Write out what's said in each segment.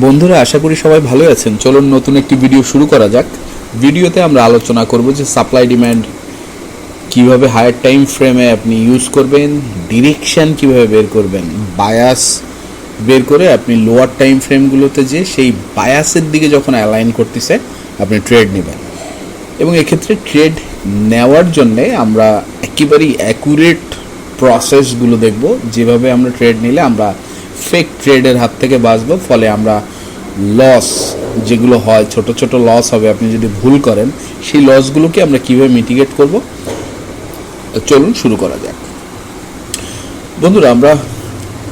বন্ধুরা, আশা করি সবাই ভালো আছেন। চলুন নতুন একটি ভিডিও শুরু করা যাক। ভিডিওতে আমরা আলোচনা করব যে সাপ্লাই ডিমান্ড কীভাবে হায়ার টাইম ফ্রেমে আপনি ইউজ করবেন ডিরেকশন কীভাবে বের করবেন বায়াস বের করে আপনি লোয়ার টাইম ফ্রেমগুলোতে যে সেই বায়াসের দিকে যখন অ্যালাইন করতেছে, আপনি ট্রেড নেবেন। এবং এক্ষেত্রে ট্রেড নেওয়ার জন্যে আমরা একেবারেই অ্যাকুরেট প্রসেসগুলো দেখব। যেভাবে আমরা ট্রেড নিলে আমরা ফেক ট্রেডের হাত থেকে বাঁচবো, ফলে আমরা লস যেগুলো হয়, ছোট ছোট লস হবে, আপনি যদি ভুল করেন, সেই লসগুলোকে আমরা কীভাবে মিটিগেট করব? চলুন শুরু করা যাক। বন্ধুরা, আমরা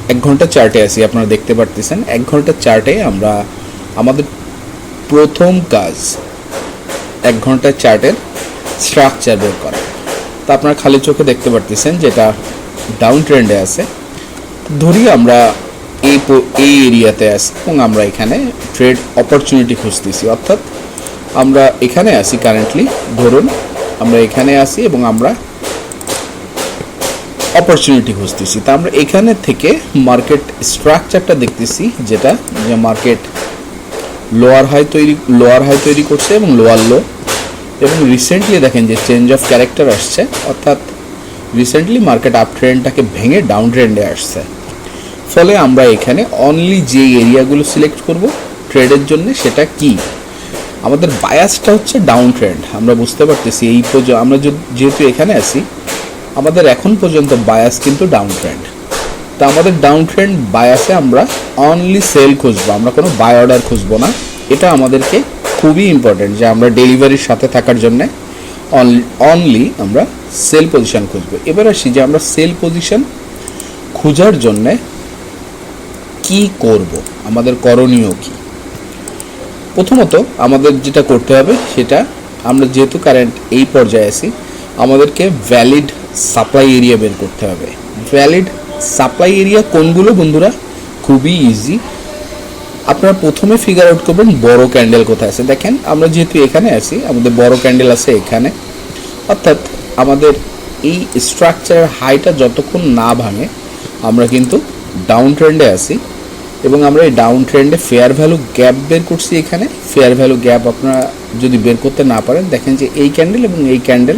এক ঘণ্টা চার্টে আছি, আপনারা দেখতে পারতেছেন। এক ঘণ্টা চার্টে আমরা আমাদের প্রথম কাজ, এক ঘণ্টার চার্টের স্ট্রাকচার বের করা। তা আপনারা খালি চোখে দেখতে পারতেছেন যেটা ডাউন ট্রেন্ডে আছে। ধরি আমরা এই এই এরিয়াতে আছি এবং আমরা এখানে ট্রেড অপরচুনিটি খুঁজতেছি। অর্থাৎ আমরা এখানে আছি কারেন্টলি ধরুন আমরা এখানে আছি এবং আমরা অপরচুনিটি খুঁজতেছি। তা আমরা এখানে থেকে মার্কেট স্ট্রাকচারটা দেখতেছি, যেটা যে মার্কেট লোয়ার হাই তৈরি লোয়ার হাই তৈরি করছে এবং লোয়ার লো এবং রিসেন্টলি দেখেন যে চেঞ্জ অফ ক্যারেক্টার আসছে, অর্থাৎ রিসেন্টলি মার্কেট আপ ট্রেন্ডটাকে ভেঙে ডাউন ট্রেন্ডে আসছে। ফলে আমরা এখানে অনলি যে এরিয়াগুলো সিলেক্ট করব ট্রেডের জন্য সেটা কি? আমাদের বায়াসটা হচ্ছে ডাউন ট্রেন্ড আমরা বুঝতে পারতেছি এই পর্যন্ত আমরা যেহেতু এখানে আছি, আমাদের এখন পর্যন্ত বায়াস কিন্তু ডাউন ট্রেন্ড তা আমাদের ডাউন ট্রেন্ড বায়াসে আমরা অনলি সেল খুঁজবো, আমরা কোনো বাই অর্ডার খুঁজবো না। এটা আমাদেরকে খুবই ইম্পর্টেন্ট যে আমরা ডেলিভারির সাথে থাকার জন্যে অনলি আমরা সেল পজিশন খুঁজবো। এবার আসি যে আমরা সেল পজিশন খোঁজার জন্যে কি করব? আমাদের করণীয় কি? প্রথমত আমাদের যেটা করতে হবে সেটা, আমরা যেহেতু কারেন্ট এই পর্যায়ে আছি, আমাদেরকে ভ্যালিড সাপ্লাই এরিয়া বের করতে হবে। ভ্যালিড সাপ্লাই এরিয়া কোনগুলো বন্ধুরা? খুবই ইজি আপনারা প্রথমে ফিগার আউট করবেন বড় ক্যান্ডেল কোথায় আছে। দেখেন, আমরা যেহেতু এখানে আছি, আমাদের বড় ক্যান্ডেল আছে এখানে। অর্থাৎ আমাদের এই স্ট্রাকচারের হাইটা যতক্ষণ না ভাঙে, আমরা কিন্তু ডাউন ট্রেন্ডে আছি। এবং আমরা এই ডাউন ট্রেন্ডে ফেয়ার ভ্যালু গ্যাপ বের করছি এখানে। ফেয়ার ভ্যালু গ্যাপ আপনারা যদি বের করতে না পারেন, দেখেন যে এই ক্যান্ডেল এবং এই ক্যান্ডেল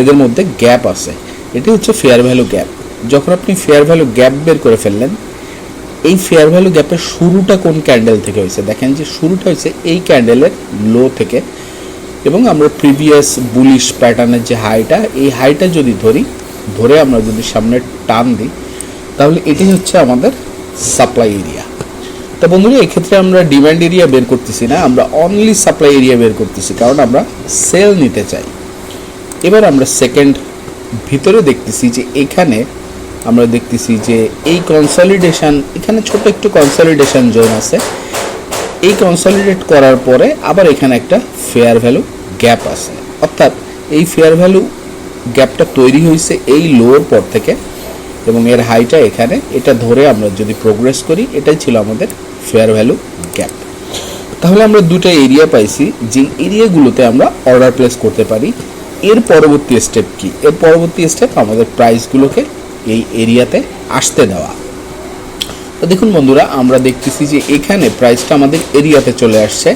এদের মধ্যে গ্যাপ আছে। এটি হচ্ছে ফেয়ার ভ্যালু গ্যাপ যখন আপনি ফেয়ার ভ্যালু গ্যাপ বের করে ফেললেন, এই ফেয়ার ভ্যালু গ্যাপের শুরুটা কোন ক্যান্ডেল থেকে হয়েছে? দেখেন যে শুরুটা হয়েছে এই ক্যান্ডেলের লো থেকে। এবং আমরা প্রিভিয়াস বুলিশ প্যাটার্নের যে হাইটা এই হাইটা যদি ধরি, ধরে আমরা যদি সামনে টান দিই, তাহলে এটি হচ্ছে আমাদের সাপ্লাই এরিয়া তো বন্ধুরা, এক্ষেত্রে আমরা ডিমান্ড এরিয়া বের করতেছি না, আমরা অনলি সাপ্লাই এরিয়া বের করতেছি, কারণ আমরা সেল নিতে চাই। এবার আমরা সেকেন্ড ভিতরে দেখতেছি যে এখানে আমরা দেখতেছি যে এই কনসলিডেশন এখানে ছোট একটু কনসলিডেশন জোন আছে। এই কনসলিডেট করার পরে আবার এখানে একটা ফেয়ার ভ্যালু গ্যাপ আছে। অর্থাৎ এই ফেয়ার ভ্যালু গ্যাপটা তৈরি হয়েছে এই লোর পর থেকে এবং এর হাইটা এখানে, এটা ধরে আমরা যদি প্রোগ্রেস করি, এটাই ছিল আমাদের ফেয়ার ভ্যালু গ্যাপ তাহলে আমরা দুটো এরিয়া পাইছি যে এরিয়াগুলোতে আমরা অর্ডার প্লেস করতে পারি। এর পরবর্তী স্টেপ কি? এর পরবর্তী স্টেপ আমাদের প্রাইসগুলোকে এই এরিয়াতে আসতে দেওয়া। তো দেখুন বন্ধুরা, আমরা দেখতেছি যে এখানে প্রাইসটা আমাদের এরিয়াতে চলে আসছে।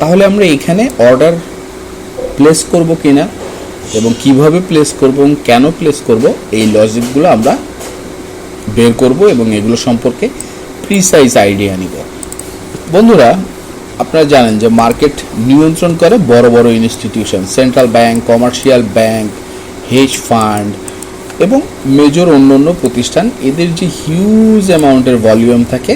তাহলে আমরা এখানে অর্ডার প্লেস করব কিনা এবং কীভাবে প্লেস করব এবং কেন প্লেস করব, এই লজিকগুলো আমরা বের করব এবং এগুলো সম্পর্কে প্রিসাইজ আইডিয়া নিব। বন্ধুরা, আপনারা জানেন যে মার্কেট নিয়ন্ত্রণ করে বড় বড় institution central bank commercial bank hedge fund এবং মেজর অন্য অন্য প্রতিষ্ঠান, এদের যে হিউজ অ্যামাউন্টের ভলিউম থাকে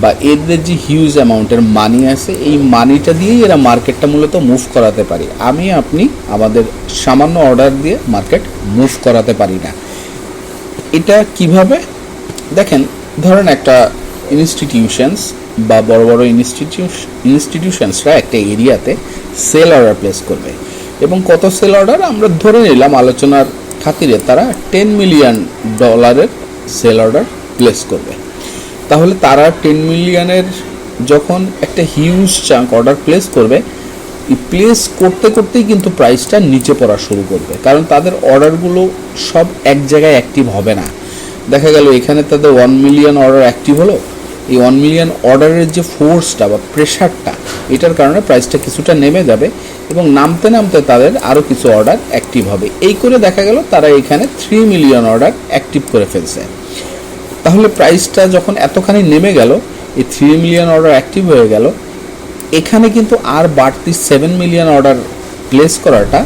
বা এদের যে হিউজ অ্যামাউন্টের মানি আছে, এই মানিটা দিয়েই এরা মার্কেটটা মূলত মুভ করাতে পারি। আমি, আপনি আমাদের সামান্য অর্ডার দিয়ে মার্কেট মুভ করাতে পারি না। এটা কীভাবে? দেখেন, ধরেন একটা ইনস্টিটিউশনস বা বড় বড় ইনস্টিটিউশ ইনস্টিটিউশনসরা একটা এরিয়াতে সেল অর্ডার প্লেস করবে। এবং কত সেল অর্ডার আমরা ধরে নিলাম আলোচনার খাতিরে তারা টেন মিলিয়ন ডলারের সেল অর্ডার প্লেস করবে। তাহলে তারা টেন মিলিয়নের যখন একটা হিউজ চাঙ্ক অর্ডার প্লেস করবে প্লেস করতে করতেই কিন্তু প্রাইসটা নিচে পড়া শুরু করবে। কারণ তাদের অর্ডারগুলো সব এক জায়গায় অ্যাক্টিভ হবে না। দেখা গেল এখানে তাদের ওয়ান মিলিয়ন অর্ডার অ্যাক্টিভ হলো। এই ওয়ান মিলিয়ন অর্ডারের যে ফোর্সটা বা প্রেশারটা এটার কারণে প্রাইসটা কিছুটা নেমে যাবে এবং নামতে নামতে তাদের আরও কিছু অর্ডার অ্যাক্টিভ হবে। এই করে দেখা গেল তারা এখানে থ্রি মিলিয়ন অর্ডার অ্যাক্টিভ করে ফেলছে। তাহলে প্রাইসটা যখন এতখানি নেমে গেল, এই থ্রি মিলিয়ন অর্ডার অ্যাক্টিভ হয়ে গেল, এখানে কিন্তু আর বাড়তি সেভেন মিলিয়ন অর্ডার প্লেস করাটা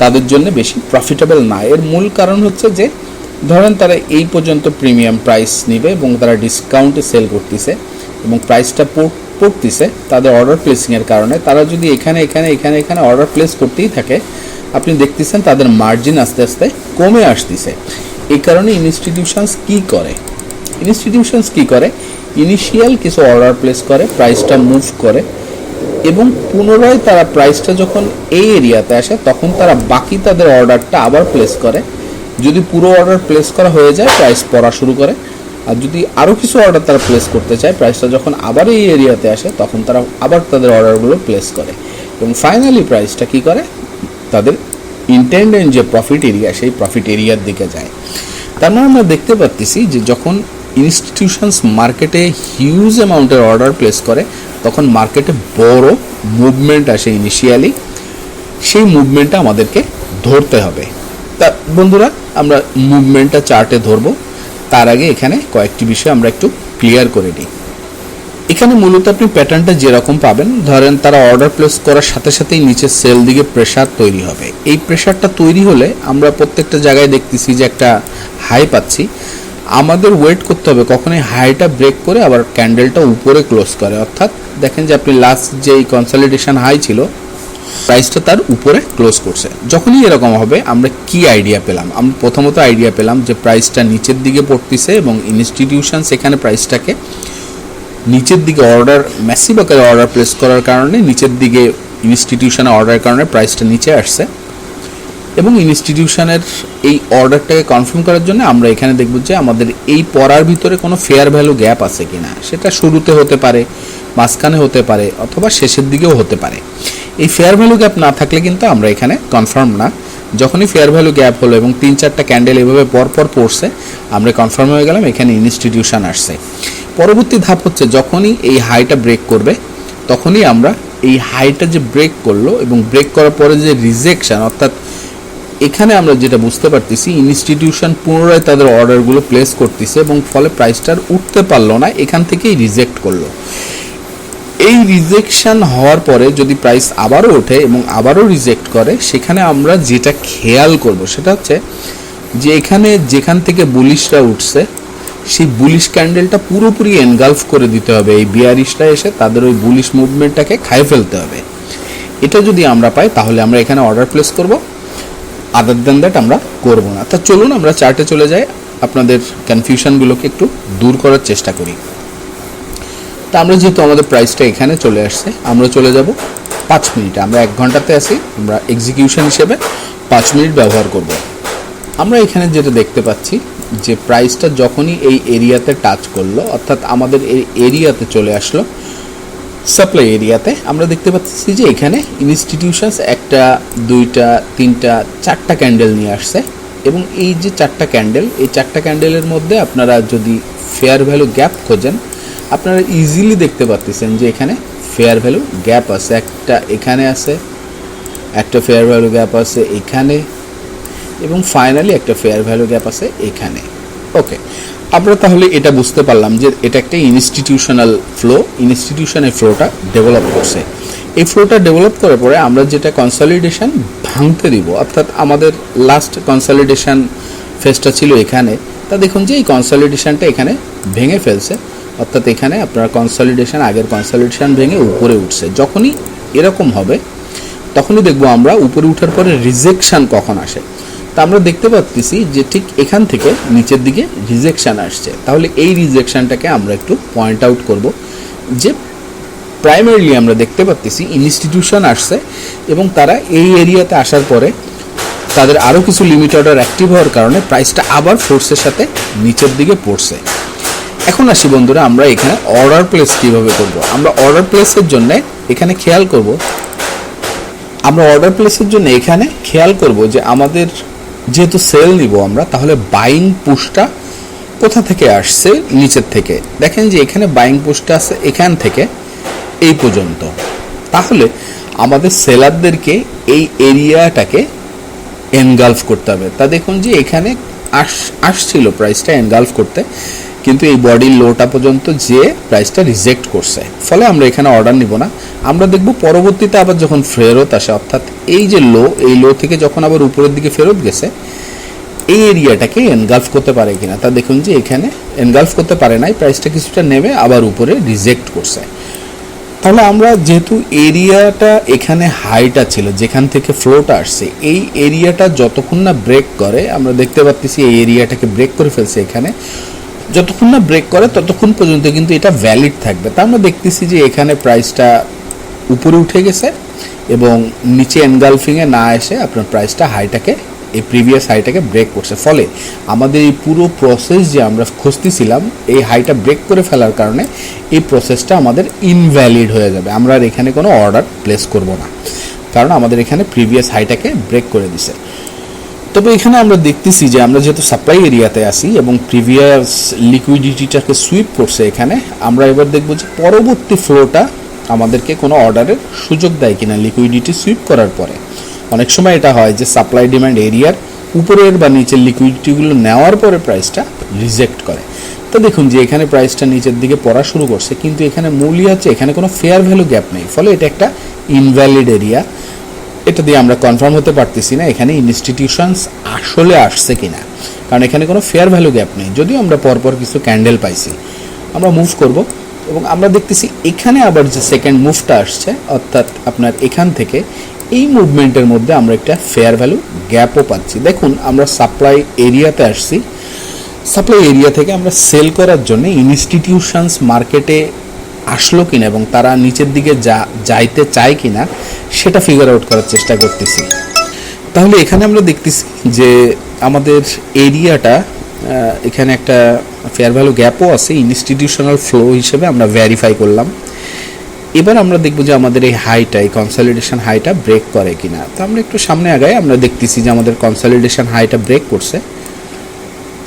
তাদের জন্য বেশি প্রফিটেবল না। এর মূল কারণ হচ্ছে যে ধরেন তারা এই পর্যন্ত প্রিমিয়াম প্রাইস নেবে এবং তারা ডিসকাউন্টে সেল করতেছে এবং প্রাইসটা পড়তেছে, তাদের অর্ডার প্লেসিংয়ের কারণে। তারা যদি এখানে এখানে এখানে এখানে অর্ডার প্লেস করতেই থাকে, আপনি দেখতেছেন তাদের মার্জিন আস্তে আস্তে কমে আসতেছে। এই কারণে ইনস্টিটিউশনস কি করে? ইনস্টিটিউশনস কি করে? ইনিশিয়াল কিছু অর্ডার প্লেস করে প্রাইসটা মুভ করে এবং পুনরায় তারা প্রাইসটা যখন এই এরিয়াতে আসে, তখন তারা বাকি তাদের অর্ডারটা আবার প্লেস করে। যদি পুরো অর্ডার প্লেস করা হয়ে যায় প্রাইস পড়া শুরু করে। আর যদি আরও কিছু অর্ডার তারা প্লেস করতে চায় প্রাইসটা যখন আবার এই এরিয়াতে আসে, তখন তারা আবার তাদের অর্ডারগুলো প্লেস করে। এবং ফাইনালি প্রাইসটা কি করে? তাদের ইন্টেন্ডেন্ট যে প্রফিট এরিয়া সেই প্রফিট এরিয়ার দিকে যায়। তার মানে আমরা দেখতে পাচ্ছি যে যখন ইনস্টিটিউশনস মার্কেটে হিউজ অ্যামাউন্টের অর্ডার প্লেস করে, তখন মার্কেটে বড় মুভমেন্ট আসে ইনিশিয়ালি সেই মুভমেন্টটা আমাদেরকে ধরতে হবে। বন্ধুরা, আমরা মুভমেন্টটা চার্টে ধরবো। তার আগে এখানে কয়েকটি বিষয় আমরা একটু ক্লিয়ার করে নিই। এখানে মূলত আপনি প্যাটার্নটা যেরকম পাবেন, ধরেন তারা অর্ডার প্লেস করার সাথে সাথেই নিচে সেল দিকে প্রেশার তৈরি হবে। এই প্রেশারটা তৈরি হলে আমরা প্রত্যেকটা জায়গায় দেখতেছি যে একটা হাই পাচ্ছি। আমাদের ওয়েট করতে হবে কখন এই হাইটা ব্রেক করে আবার ক্যান্ডেলটা উপরে ক্লোজ করে। অর্থাৎ দেখেন যে আপনি লাস্ট যে কনসলিডেশন হাই ছিল প্রাইসটা তার উপরে ক্লোজ করছে। যখনই এরকম হবে, আমরা কি আইডিয়া পেলাম? আমরা প্রথমত আইডিয়া পেলাম যে প্রাইসটা নিচের দিকে পড়তেছে এবং ইনস্টিটিউশন সেখানে প্রাইসটাকে নিচের দিকে অর্ডার ম্যাসিভ আকারে অর্ডার প্লেস করার কারণে নিচের দিকে ইনস্টিটিউশনে অর্ডারের কারণে প্রাইসটা নিচে আসছে। এবং ইনস্টিটিউশনের এই অর্ডারটাকে কনফার্ম করার জন্য আমরা এখানে দেখব যে আমাদের এই পড়ার ভিতরে কোনো ফেয়ার ভ্যালু গ্যাপ আছে কিনা। সেটা শুরুতে হতে পারে, মাঝখানে হতে পারে, অথবা শেষের দিকেও হতে পারে। এই ফেয়ার ভ্যালু গ্যাপ না থাকলে কিন্তু আমরা এখানে কনফার্ম না। যখনই ফেয়ার ভ্যালু গ্যাপ হলো এবং তিন চারটা ক্যান্ডেল এভাবে পরপর পড়ছে, আমরা কনফার্ম হয়ে গেলাম, এখানে ইনস্টিটিউশন আসছে। পরবর্তী ধাপ হচ্ছে যখনই এই হাইটা ব্রেক করবে, তখনই আমরা এই হাইটা যে ব্রেক করল এবং ব্রেক করার পরে যে রিজেকশন অর্থাৎ এখানে আমরা যেটা বুঝতে পারতেছি ইনস্টিটিউশন পুনরায় তাদের অর্ডারগুলো প্লেস করতেছে এবং ফলে প্রাইসটার উঠতে পারল না, এখান থেকেই রিজেক্ট করল। এই রিজেকশন হওয়ার পরে যদি প্রাইস আবারও ওঠে এবং আবারও রিজেক্ট করে, সেখানে আমরা যেটা খেয়াল করব সেটা হচ্ছে যে এখানে যেখান থেকে বুলিশরা উঠছে, সেই বুলিশ ক্যান্ডেলটা পুরোপুরি এনগালফ করে দিতে হবে। এই বিয়ারিশটা এসে তাদের ওই বুলিশ মুভমেন্টটাকে খাই ফেলতে হবে। এটা যদি আমরা পাই, তাহলে আমরা এখানে অর্ডার প্লেস করব। আদার দেন দ্যাট আমরা করব না। তা চলুন, আমরা চার্টে চলে যাই। আপনাদের কনফিউশনগুলোকে একটু দূর করার চেষ্টা করি। তা আমরা যেহেতু আমাদের প্রাইসটা এখানে চলে আসছে, আমরা চলে যাব পাঁচ মিনিটে। আমরা এক ঘন্টাতে আসি আমরা এক্সিকিউশন হিসেবে পাঁচ মিনিট ব্যবহার করব। আমরা এখানে যেটা দেখতে পাচ্ছি, যে প্রাইসটা যখনই এই এরিয়াতে টাচ করল, অর্থাৎ আমাদের এই এরিয়াতে চলে আসলো সাপ্লাই এরিয়াতে আমরা দেখতে পাচ্ছি যে এখানে ইনস্টিটিউশনস একটা, দুইটা, তিনটা, চারটা ক্যান্ডেল নিয়ে আসছে। এবং এই যে চারটা ক্যান্ডেল এই চারটা ক্যান্ডেলের মধ্যে আপনারা যদি ফেয়ার ভ্যালু গ্যাপ খোঁজেন আপনারা ইজিলি দেখতে পাচ্ছেন যে এখানে ফেয়ার ভ্যালু গ্যাপ আছে। একটা এখানে আছে, একটা ফেয়ার ভ্যালু গ্যাপ আছে এখানে, এবং ফাইনালি একটা ফেয়ার ভ্যালু গ্যাপ আছে এখানে। ওকে আমরা তাহলে এটা বুঝতে পারলাম যে এটা একটা ইনস্টিটিউশনাল ফ্লো ইনস্টিটিউশনের ফ্লোটা ডেভেলপ করছে। এই ফ্লোটা ডেভেলপ করার পরে আমরা যেটা কনসলিডেশন ভাঙতে দিব, অর্থাৎ আমাদের লাস্ট কনসলিডেশন ফেসটা ছিল এখানে, তা দেখুন যে এই কনসলিডেশনটা এখানে ভেঙে ফেলছে। অর্থাৎ এখানে আপনার কনসলিডেশন আগের কনসলিডেশন ভেঙে উপরে উঠছে। যখনই এরকম হবে, তখনই দেখব আমরা উপরে উঠার পরে রিজেকশান কখন আসে। তা আমরা দেখতে পাচ্ছি যে ঠিক এখান থেকে নিচের দিকে রিজেকশন আসছে। তাহলে এই রিজেকশনটাকে আমরা একটু পয়েন্ট আউট করব যে প্রাইমারিলি আমরা দেখতে পাচ্ছি ইনস্টিটিউশন আসছে এবং তারা এই এরিয়াতে আসার পরে তাদের আরও কিছু লিমিট অর্ডার অ্যাক্টিভ হওয়ার কারণে প্রাইসটা আবার ফোর্সের সাথে নিচের দিকে পড়ছে। এখন আসি বন্ধুরা, আমরা এখানে অর্ডার প্লেস কীভাবে করব? আমরা অর্ডার প্লেসের জন্য এখানে খেয়াল করব। আমরা অর্ডার প্লেসের জন্য এখানে খেয়াল করব যে আমাদের যেহেতু সেল নিব আমরা, তাহলে বাইং পুশটা কোথা থেকে আসছে? নিচের থেকে। দেখেন যে এখানে বাইং পোস্টটা আছে এখান থেকে, এই পর্যন্ত। তাহলে আমাদের সেলারদেরকে এই এরিয়াটাকে এনগালফ করতে হবে। তা দেখুন যে এখানে আস, আসছিল প্রাইসটা এনগালফ করতে। কিন্তু এই বডির লোটা পর্যন্ত যে প্রাইসটা রিজেক্ট করছে। ফলে আমরা এখানে অর্ডার নিব না। আমরা দেখব পরবর্তীতে আবার যখন ফেরত আসে, অর্থাৎ এই যে লো এই লো থেকে যখন আবার উপরের দিকে ফেরত গেছে, এই এরিয়াটাকে এনগালফ করতে পারে কিনা, তা দেখুন যে এখানে এনগালফ করতে পারে নাই প্রাইসটা কিছুটা নেমে আবার উপরে রিজেক্ট করছে। তাহলে আমরা যেহেতু এরিয়াটা এখানে হাইটা ছিল, যেখান থেকে ফ্লোটা আসছে, এই এরিয়াটা যতক্ষণ না ব্রেক করে, আমরা দেখতে পাচ্ছি এই এরিয়াটাকে ব্রেক করে ফেলছে এখানে। যতক্ষণ না ব্রেক করে, ততক্ষণ পর্যন্ত কিন্তু এটা ভ্যালিড থাকবে। তা আমরা দেখতেছি যে এখানে প্রাইসটা উপরে উঠে গেছে এবং নিচে এনগালফিংয়ে না এসে আপনার প্রাইসটা হাইটাকে এই প্রিভিয়াস হাইটাকে ব্রেক করছে। ফলে আমাদের এই পুরো প্রসেস যে আমরা খুঁজতেছিলাম, এই হাইটা ব্রেক করে ফেলার কারণে এই প্রসেসটা আমাদের ইনভ্যালিড হয়ে যাবে। আমরা আর এখানে কোনো অর্ডার প্লেস করব না। কারণ আমাদের এখানে প্রিভিয়াস হাইটাকে ব্রেক করে দিছে। তবে এখানে আমরা দেখতেছি যে আমরা যেহেতু সাপ্লাই এরিয়াতে আসি এবং প্রিভিয়াস লিকুইডিটিটাকে সুইপ করছে এখানে, আমরা এবার দেখব যে পরবর্তী ফ্লোটা আমাদেরকে কোনো অর্ডারের সুযোগ দেয় কিনা লিকুইডিটি সুইপ করার পরে। অনেক সময় এটা হয় যে সাপ্লাই ডিমান্ড এরিয়ার উপরের বা নিচের লিকুইডিটিগুলো নেওয়ার পরে প্রাইসটা রিজেক্ট করে। তো দেখুন যে এখানে প্রাইসটা নিচের দিকে পড়া শুরু করছে, কিন্তু এখানে মূল্য হচ্ছে এখানে কোনো ফেয়ার ভ্যালু গ্যাপ নেই, ফলে এটা একটা ইনভ্যালিড এরিয়া এটা দিয়ে আমরা কনফার্ম হতে পারতেছি না এখানে ইনস্টিটিউশনস আসলে আসছে কিনা। কারণ এখানে কোনো ফেয়ার ভ্যালু গ্যাপ নেই। যদিও আমরা পরপর কিছু ক্যান্ডেল পাইছি। আমরা মুভ করব এবং আমরা দেখতেছি এখানে আবার যে সেকেন্ড মুভটা আসছে, অর্থাৎ আপনার এখান থেকে এই মুভমেন্টের মধ্যে আমরা একটা ফেয়ার ভ্যালু গ্যাপও পাচ্ছি। দেখুন, আমরা সাপ্লাই এরিয়াতে আসছি। সাপ্লাই এরিয়া থেকে আমরা সেল করার জন্য ইনস্টিটিউশনস মার্কেটে আসলো কিনা এবং তারা নিচের দিকে যা, যাইতে চায় কিনা, সেটা ফিগার আউট করার চেষ্টা করতেছি। তাহলে এখানে আমরা দেখতেছি যে আমাদের এরিয়াটা এখানে একটা ফেয়ার ভ্যালু গ্যাপও আছে ইনস্টিটিউশনাল ফ্লো হিসেবে আমরা ভ্যারিফাই করলাম। এবার আমরা দেখব যে আমাদের এই হাইটা এই কনসলিডেশন হাইটা ব্রেক করে কিনা। তো আমরা একটু সামনে আগাই আমরা দেখতেছি যে আমাদের কনসলিডেশন হাইটা ব্রেক করছে।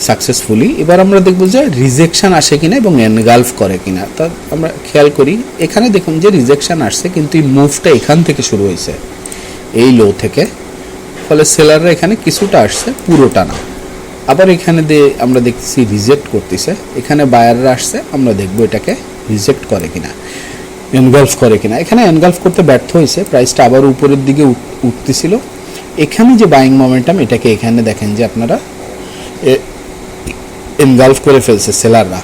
সাকসেসফুলি এবার আমরা দেখব যে রিজেকশন আসে কিনা এবং এনগালফ করে কিনা। তা আমরা খেয়াল করি, এখানে দেখুন যে রিজেকশন আসছে, কিন্তু এই মুভটা এখান থেকে শুরু হয়েছে। এই লো থেকে। ফলে সেলাররা এখানে কিছুটা আসছে, পুরোটা না। আবার এখানে দিয়ে আমরা দেখতেছি রিজেক্ট করতেছে। এখানে বায়াররা আসছে, আমরা দেখব এটাকে রিজেক্ট করে কিনা এনগলফ করে কিনা। এখানে এনগলফ করতে ব্যর্থ হয়েছে প্রাইসটা আবার উপরের দিকে উঠ- উঠতেছিল। এখানে যে বাইং মোমেন্টাম এটাকে এখানে দেখেন যে আপনারা এনগলফ করে ফেলছে সেলাররা।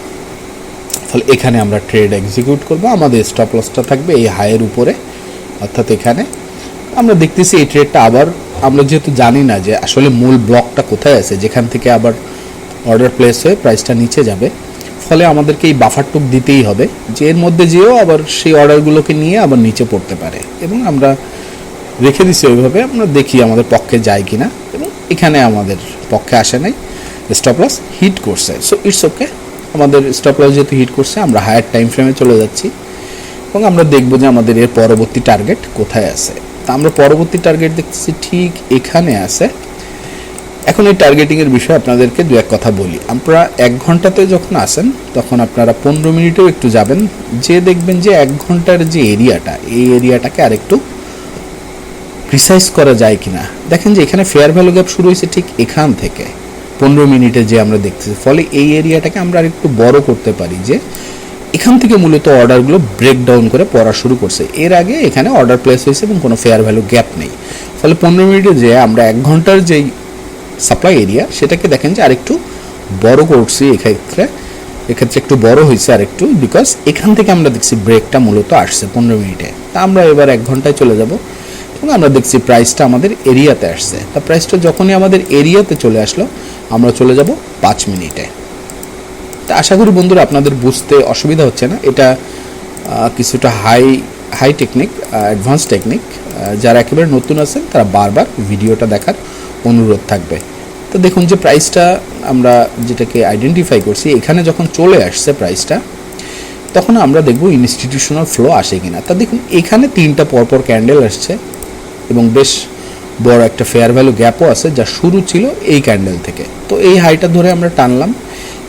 ফলে এখানে আমরা ট্রেড এক্সিকিউট করব। আমাদের স্টপ লসটা থাকবে এই হায়ের উপরে। অর্থাৎ এখানে আমরা দেখতেছি এই ট্রেডটা আবার আমরা যেহেতু জানি না যে আসলে মূল ব্লকটা কোথায় আছে, যেখান থেকে আবার অর্ডার প্লেস হয়ে প্রাইসটা নিচে যাবে। ফলে আমাদেরকে এই বাফারটুক দিতেই হবে যে এর মধ্যে যেও আবার সেই অর্ডারগুলোকে নিয়ে আবার নিচে পড়তে পারে। এবং আমরা রেখে দিছি ওইভাবে, আমরা দেখি আমাদের পক্ষে যায় কি না এবং এখানে আমাদের পক্ষে আসে নাই। স্টপ লস হিট করছে সো ইটস ওকে আমাদের স্টপ লস যেহেতু হিট করছে আমরা হায়ার টাইম ফ্রেমে চলে যাচ্ছি। এবং আমরা দেখব যে আমাদের এর পরবর্তী টার্গেট কোথায় আছে। তা আমরা পরবর্তী টার্গেট দেখতেছি ঠিক এখানে আছে। এখন এই টার্গেটিংয়ের বিষয়ে আপনাদেরকে দু এক কথা বলি। আপনারা এক ঘন্টাতে যখন আসেন, তখন আপনারা পনেরো মিনিটেও একটু যাবেন। যে দেখবেন যে এক ঘণ্টার যে এরিয়াটা, এই এরিয়াটাকে আরেকটু প্রিসাইজ করা যায় কিনা। দেখেন যে এখানে ফেয়ার ভ্যালু গ্যাপ শুরু হয়েছে ঠিক এখান থেকে। পনেরো মিনিটে যে আমরা দেখতেছি, ফলে এই এরিয়াটাকে আমরা আরেকটু বড় করতে পারি যে, এখান থেকে মূলত অর্ডারগুলো ব্রেকডাউন করে পড়া শুরু করছে। এর আগে এখানে অর্ডার প্লেস হয়েছে এবং কোনো ফেয়ার ভ্যালু গ্যাপ নেই। ফলে পনেরো মিনিটে যে আমরা এক ঘণ্টার যেই সাপ্লাই এরিয়া সেটাকে দেখেন যে আরেকটু বড় করছি এক্ষেত্রে। এক্ষেত্রে একটু বড় হয়েছে আরেকটু বিকজ এখান থেকে আমরা দেখছি ব্রেকটা মূলত আসছে পনেরো মিনিটে। তা আমরা এবার এক ঘন্টায় চলে যাব। এবং আমরা দেখছি প্রাইসটা আমাদের এরিয়াতে আসছে। তা প্রাইসটা যখনই আমাদের এরিয়াতে চলে আসলো, আমরা চলে যাব পাঁচ মিনিটে। তা আশা করি বন্ধুরা আপনাদের বুঝতে অসুবিধা হচ্ছে না। এটা কিছুটা high high technique advance technique যারা একেবারে নতুন আছেন, তারা বারবার ভিডিওটা দেখার অনুরোধ থাকবে। তো দেখুন যে প্রাইসটা আমরা যেটাকে আইডেন্টিফাই করছি, এখানে যখন চলে আসছে প্রাইসটা তখন আমরা দেখব ইনস্টিটিউশনাল ফ্লো আসে কিনা। তা দেখুন, এখানে তিনটা পরপর ক্যান্ডেল আসছে। এবং বেশ বড় একটা ফেয়ার ভ্যালু গ্যাপও আছে যা শুরু ছিল এই ক্যান্ডেল থেকে। তো এই হাইটা ধরে আমরা টানলাম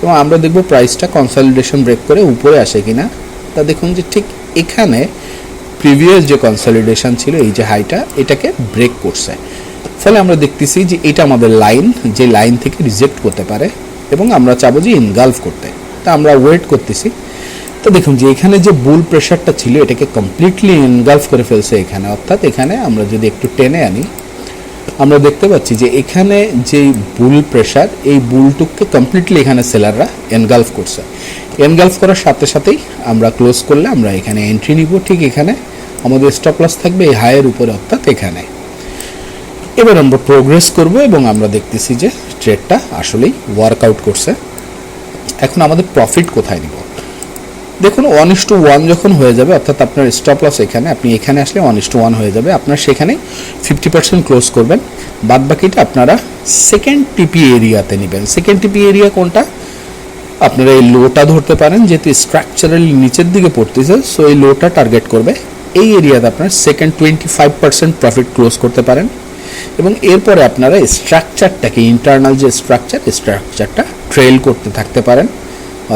এবং আমরা দেখব প্রাইসটা কনসলিডেশন ব্রেক করে উপরে আসে কিনা। তা দেখুন যে ঠিক এখানে প্রিভিয়াস যে কনসলিডেশন ছিল, এই যে হাইটা এটাকে ব্রেক করছে। ফলে আমরা দেখতেছি যে এটা আমাদের লাইন যে লাইন থেকে রিজেক্ট করতে পারে এবং আমরা চাবো যে ইনগালভ করতে। তা আমরা ওয়েট করতেছি। তো দেখুন যে এখানে যে বুল প্রেশারটা ছিল, এটাকে কমপ্লিটলি ইনগালভ করে ফেলছে এখানে। অর্থাৎ এখানে আমরা যদি একটু টেনে আনি, আমরা দেখতে পাচ্ছি যে এখানে যে বুল প্রেশার এই বুলটুককে কমপ্লিটলি এখানে সেলাররা এনগালফ করছে। এনগালফ করার সাথে সাথেই আমরা ক্লোজ করলে আমরা এখানে এন্ট্রি নিব ঠিক এখানে। আমাদের স্টপ লস থাকবে এই হায়ের উপরে, অর্থাৎ এখানে। এবার আমরা প্রোগ্রেস করব এবং আমরা দেখতেছি যে ট্রেডটা আসলেই ওয়ার্কআউট করছে। এখন আমাদের প্রফিট কোথায় নিব? দেখুন ওয়ান ইস টু ওয়ান যখন হয়ে যাবে, অর্থাৎ আপনার স্টপ লস এখানে, আপনি এখানে আসলে ওয়ান ইস টু ওয়ান হয়ে যাবে, আপনার সেখানে ফিফটি পার্সেন্ট ক্লোজ করবেন। বাদ বাকিটা আপনারা সেকেন্ড টিপি এরিয়াতে নেবেন। সেকেন্ড টিপি এরিয়া কোনটা? আপনারা এই লোটা ধরতে পারেন, যেহেতু স্ট্রাকচারালি নিচের দিকে পড়তেছে সো এই লোটা টার্গেট করবে। এই এরিয়াতে আপনার second twenty five percent profit close করতে পারেন। এবং এরপরে আপনারা স্ট্রাকচারটাকে ইন্টারনাল যে স্ট্রাকচার স্ট্রাকচারটা ট্রেল করতে থাকতে পারেন,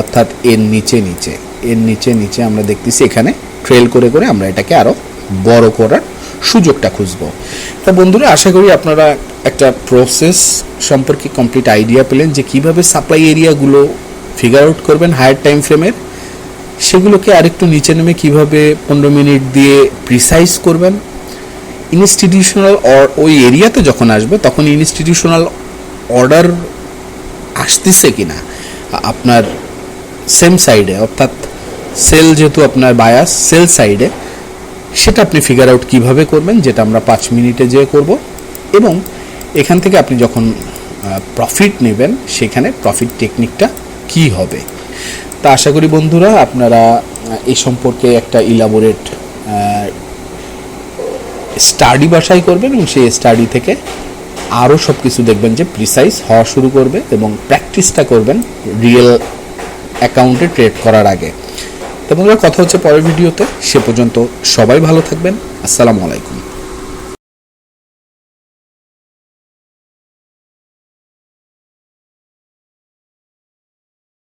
অর্থাৎ এর নিচে নিচে। এর নিচে নিচে আমরা দেখতেছি এখানে ট্রেল করে করে আমরা এটাকে আরও বড় করার সুযোগটা খুঁজব। তা বন্ধুরা, আশা করি আপনারা একটা প্রসেস সম্পর্কে কমপ্লিট আইডিয়া পেলেন যে কীভাবে সাপ্লাই এরিয়াগুলো ফিগার আউট করবেন হায়ার টাইম ফ্রেমের সেগুলোকে আরেকটু নিচে নেমে কীভাবে পনেরো মিনিট দিয়ে প্রিসাইজ করবেন। ইনস্টিটিউশনাল ওই এরিয়াতে যখন আসবে, তখন ইনস্টিটিউশনাল অর্ডার আসতেছে কিনা? আপনার সেম সাইডে অর্থাৎ সেল যেহেতু আপনার বায়াস সেল সাইডে সেটা আপনি ফিগার আউট কীভাবে করবেন, যেটা আমরা পাঁচ মিনিটে যেয়ে করব। এবং এখান থেকে আপনি যখন প্রফিট নেবেন, সেখানে প্রফিট টেকনিকটা কি হবে? তা আশা করি বন্ধুরা, আপনারা এ সম্পর্কে একটা ইলাবোরেট স্টাডি বাসাই করবেন এবং সেই স্টাডি থেকে আরও সব কিছু দেখবেন যে প্রিসাইজ হওয়া শুরু করবে এবং প্র্যাকটিসটা করবেন রিয়েল অ্যাকাউন্টে ট্রেড করার আগে। তো বন্ধুরা কথা হচ্ছে পরের ভিডিওতে। সে পর্যন্ত সবাই ভালো থাকবেন। আসসালামু আলাইকুম।